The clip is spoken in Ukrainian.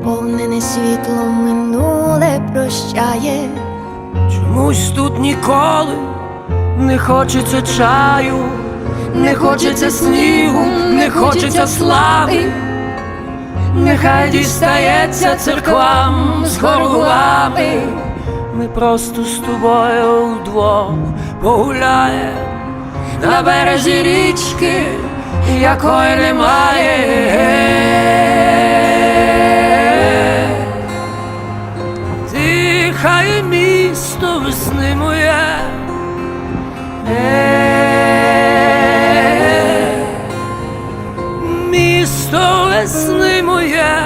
наповнене світлом минуле прощає. Чомусь тут ніколи не хочеться чаю, не хочеться снігу, не хочеться слави. Нехай дістається церквам з хорувами. Ми просто з тобою вдвох погуляємо на березі річки, якої немає. хай місто весни моє. Е, місто весни моє.